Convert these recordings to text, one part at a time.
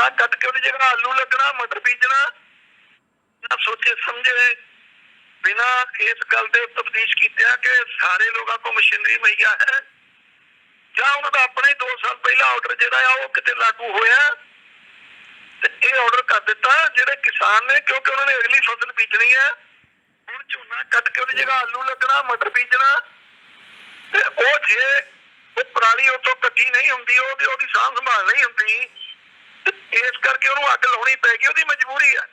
ਝੋਨਾ ਕੱਟ ਕੇ ਉਹਦੀ ਜਗ੍ਹਾ ਆਲੂ ਲੱਗਣਾ, ਮਟਰ ਬੀਜਣਾ ਨਾ ਸੋਚੇ, ਸਮਝੇ। ਬਿਨਾ ਇਸ ਗੱਲ ਦੇ ਤਫਤੀਸ਼ ਕੀਤਿਆਂ ਕਿ ਸਾਰੇ ਲੋਕਾਂ ਕੋ ਮਸ਼ੀਨਰੀ ਮਈਆ ਹੈ। ਜਾਂ ਉਹਨਾਂ ਦਾ ਆਪਣੇ 2 ਸਾਲ ਪਹਿਲਾਂ ਆਰਡਰ ਜਿਹੜਾ ਆ, ਉਹ ਕਿਤੇ ਲਾਗੂ ਹੋਇਆ। ਤੇ ਇਹ ਆਰਡਰ ਕਰ ਦਿੱਤਾ ਜਿਹੜੇ ਕਿਸਾਨ ਨੇ, ਕਿਉਂਕਿ ਉਹਨਾਂ ਨੇ ਅਗਲੀ ਫਸਲ ਬੀਜਣੀ ਹੈ ਹੁਣ ਝੋਨਾ ਕੱਟ ਕੇ ਉਹਦੀ ਜਗ੍ਹਾ ਆਲੂ ਲੱਗਣਾ, ਮਟਰ ਬੀਜਣਾ ਤੇ ਉਹ ਜੇ ਉਹ ਪਰਾਲੀ ਉਤੋਂ ਕੱਟੀ ਨਹੀਂ ਹੁੰਦੀ, ਉਹਦੀ ਉਹਦੀ ਸਾਂਭ ਸੰਭਾਲ ਨਹੀਂ ਹੁੰਦੀ। ਇਸ ਕਰਕੇ ਉਹਨੂੰ ਅੱਗ ਲਾਉਣੀ ਪੈ ਗਈ, ਉਹਦੀ ਮਜਬੂਰੀ ਹੈ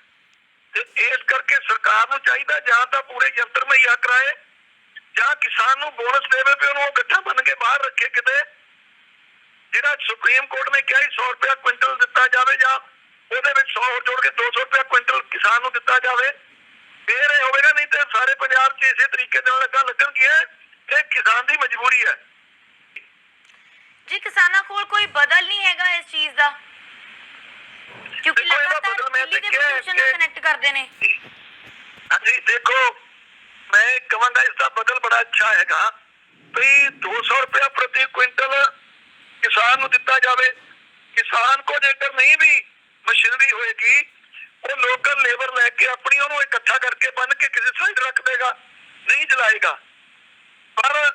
ਤੇ ਇਸ ਕਰਕੇ ਸਰਕਾਰ ਨੂੰ ਚਾਹੀਦਾ ਜਾਂ ਤਾਂ ਪੂਰੇ ਯੰਤਰ ਮੁਹੱਈਆ ਕਰਾਏ ਜਾਂ ਕਿਸਾਨ ਨੂੰ ਬੋਨਸ ਦੇਵੇ ਤੇ ਉਹਨੂੰ ਗੱਠਾ ਬਣ ਕੇ ਬਾਹਰ ਰੱਖੇ ਕਿਤੇ। ਜਿਹੜਾ ਸੁਪਰੀਮ ਕੋਰਟ ਨੇ ਕਿਹਾ 100 ਰੁਪਏ ਕੁਇੰਟਲ ਦਿੱਤਾ ਜਾਵੇ ਜਾਂ ਉਹਦੇ ਵਿੱਚ 100 ਹੋਰ ਜੋੜ ਕੇ 200 ਰੁਪਏ ਕੁਇੰਟਲ ਕਿਸਾਨ ਨੂੰ ਦਿੱਤਾ ਜਾਵੇ। ਫੇਰ ਇਹ ਹੋਵੇਗਾ, ਨਹੀਂ ਤੇ ਸਾਰੇ ਪੰਜਾਬ 'ਚ ਇਸੇ ਤਰੀਕੇ ਨਾਲ ਲੱਗਾ ਲੱਗਣਗੀਆਂ ਇਹ ਕਿਸਾਨ ਦੀ ਮਜਬੂਰੀ ਹੈ। ਜੀ, ਕਿਸਾਨਾਂ ਕੋਲ ਕੋਈ ਬਦਲ ਨਹੀਂ ਹੈਗਾ ਇਸ ਚੀਜ਼ ਦਾ ਕਿਉਂਕਿ ਦੇਖੋ, ਇਹਦਾ ਲਗਾਤਾਰ ਬਦਲ ਮੈਂ ਦਿੱਲੀ ਦੇ ਕਨੈਕਟ ਕਰਦੇ ਨੇ। ਹਾਂਜੀ, ਦੇਖੋ, ਮੈਂ ਕਹਾਂਗਾ ਇਸ ਦਾ ਬਦਲ ਬੜਾ ਅੱਛਾ ਹੈਗਾ। ਵੀ 200 ਰੁਪਏ ਪ੍ਰਤੀ ਕੁਇੰਟਲ ਕਿਸਾਨ ਨੂੰ ਦਿੱਤਾ ਜਾਵੇ। ਕਿਸਾਨ ਕੋ ਜੇਕਰ ਨਹੀਂ ਵੀ ਮਸ਼ੀਨਰੀ ਹੋਏਗੀ, ਉਹ ਲੋਕਲ ਲੇਬਰ ਲੈ ਕੇ ਆਪਣੀ ਉਹਨੂੰ ਇਕੱਠਾ ਕਰਕੇ ਬੰਨ ਕੇ ਕਿਸੇ ਸਾਈਡ ਰੱਖ ਦੇਗਾ, ਨਹੀਂ ਜਲਾਏਗਾ ਪਰ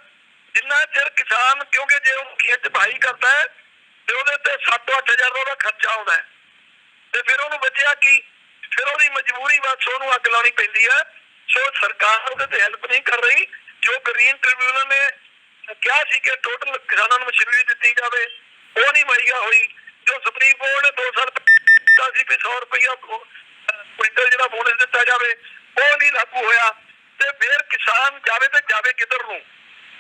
ਜਿੰਨਾ ਚਿਰ ਕਿਸਾਨ, ਕਿਉਂਕਿ ਜੇ ਉਹ ਖੇਤ 'ਚ ਭਾਈ ਕਰਦਾ ਹੈ, ਤੇ ਉਹਦੇ ਤੇ 7-8000 ਦਾ ਖਰਚਾ ਆਉਂਦਾ ਹੈ। ਤੇ ਫਿਰ ਉਹਨੂੰ ਬਚਿਆ ਕੀ? ਫਿਰ ਉਹਦੀ ਮਜਬੂਰੀ ਬਸ ਉਹਨੂੰ ਅੱਗ ਲਾਉਣੀ ਪੈਂਦੀ ਹੈ ਸੋ ਸਰਕਾਰ ਉਹਦੇ ਤੇ ਹੈਲਪ ਨਹੀਂ ਕਰ ਰਹੀ। ਜੋ ਗ੍ਰੀਨ ਟ੍ਰਿਬਿਊਨਲ ਨੇ ਕਿਹਾ ਸੀ ਕਿ ਟੋਟਲ ਕਿਸਾਨਾਂ ਨੂੰ ਮਸ਼ੀਨਰੀ ਦਿੱਤੀ ਜਾਵੇ, ਉਹ ਨਹੀਂ ਮਈਆ ਹੋਈ। ਜੋ ਸੁਪਰੀਮ ਕੋਰਟ ਨੇ 2 ਸਾਲ ਪਹਿਲਾਂ ਸੀ ਵੀ 100 ਰੁਪਇਆ ਕੁਇੰਟਲ ਜਿਹੜਾ ਬੋਨਸ ਦਿੱਤਾ ਜਾਵੇ, ਉਹ ਨਹੀਂ ਲਾਗੂ ਹੋਇਆ। ਤੇ ਫਿਰ ਕਿਸਾਨ ਜਾਵੇ ਤੇ ਜਾਵੇ ਕਿੱਧਰ ਨੂੰ?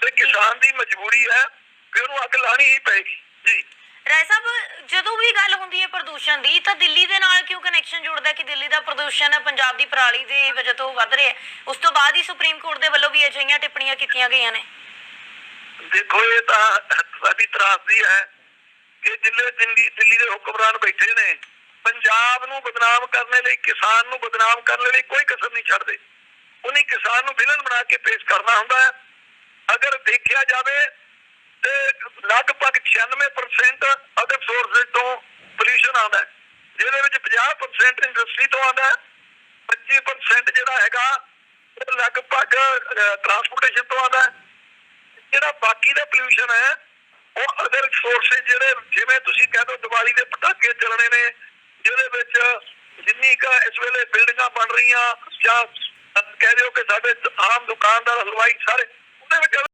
ਤੇ ਕਿਸਾਨ ਦੀ ਮਜਬੂਰੀ ਹੈ ਕਿ ਉਹਨੂੰ ਅੱਗ ਲਾਣੀ ਹੀ ਪਏਗੀ। ਜੀ। ਰਾਏ ਸਾਹਿਬ, ਜਦੋਂ ਵੀ ਗੱਲ ਹੁੰਦੀ ਹੈ ਪ੍ਰਦੂਸ਼ਣ ਦੀ, ਤਾਂ ਦਿੱਲੀ ਦੇ ਨਾਲ ਕਿਉਂ ਕਨੈਕਸ਼ਨ ਜੁੜਦਾ ਕਿ ਦਿੱਲੀ ਦਾ ਪ੍ਰਦੂਸ਼ਣ ਪੰਜਾਬ ਦੀ ਪਰਾਲੀ ਦੀ ਵਜ੍ਹਾ ਤੋਂ ਵੱਧ ਰਿਹਾ ਉਸ ਤੋਂ ਬਾਅਦ ਹੀ ਸੁਪਰੀਮ ਕੋਰਟ ਦੇ ਵੱਲੋਂ ਵੀ ਅਜਿਹੀਆਂ ਟਿੱਪਣੀਆਂ ਕੀਤੀਆਂ ਗਈਆਂ ਨੇ। ਦੇਖੋ, ਇਹ ਤਾਂ ਸਾਡੀ ਤਰਾਸਦੀ ਹੈ ਕਿ ਜ਼ਿਲ੍ਹੇ ਦਿੱਲੀ ਦਿੱਲੀ ਦੇ ਹੁਕਮਰਾਨ ਬੈਠੇ ਨੇ, ਪੰਜਾਬ ਨੂੰ ਬਦਨਾਮ ਕਰਨ ਲਈ, ਕਿਸਾਨ ਨੂੰ ਬਦਨਾਮ ਕਰਨ ਲਈ ਕੋਈ ਕਸਰ ਨਹੀਂ ਛੱਡਦੇ। ਉਹਨੀ ਕਿਸਾਨ ਨੂੰ ਵਿਲਨ ਬਣਾ ਕੇ ਪੇਸ਼ ਕਰਨਾ ਹੁੰਦਾ ਹੈ। ਅਗਰ ਦੇਖਿਆ ਜਾਵੇ ਤੇ ਲਗਭਗ 96% ਅਦਰ ਸੋਰਸਸ ਤੋਂ ਪੋਲੂਸ਼ਨ ਆਉਂਦਾ ਜਿਹਦੇ ਵਿੱਚ 50% ਇੰਡਸਟਰੀ ਤੋਂ ਆਉਂਦਾ 25% ਜਿਹੜਾ ਹੈਗਾ ਉਹ ਲਗਭਗ ਟਰਾਂਸਪੋਰਟੇਸ਼ਨ ਤੋਂ ਆਉਂਦਾ ਜਿਹੜਾ ਬਾਕੀ ਦਾ ਪੋਲੂਸ਼ਨ ਹੈ, ਉਹ ਅਦਰ ਸੋਰਸਸ ਜਿਹੜੇ ਜਿਵੇਂ ਤੁਸੀਂ ਕਹਿ ਦੋ ਦੀਵਾਲੀ ਦੇ ਪਟਾਕੇ ਚੱਲਣੇ ਨੇ, ਜਿਹਦੇ ਵਿੱਚ ਜਿੰਨੀ ਕਾ ਇਸ ਵੇਲੇ ਬਿਲਡਿੰਗਾਂ ਬਣ ਰਹੀਆਂ ਜਾਂ ਕਹਿ ਦਿਓ ਕਿ ਸਾਡੇ ਆਮ ਦੁਕਾਨਦਾਰ ਹਲਵਾਈ ਸਾਰੇ, ਉਹਦੇ ਵਿੱਚ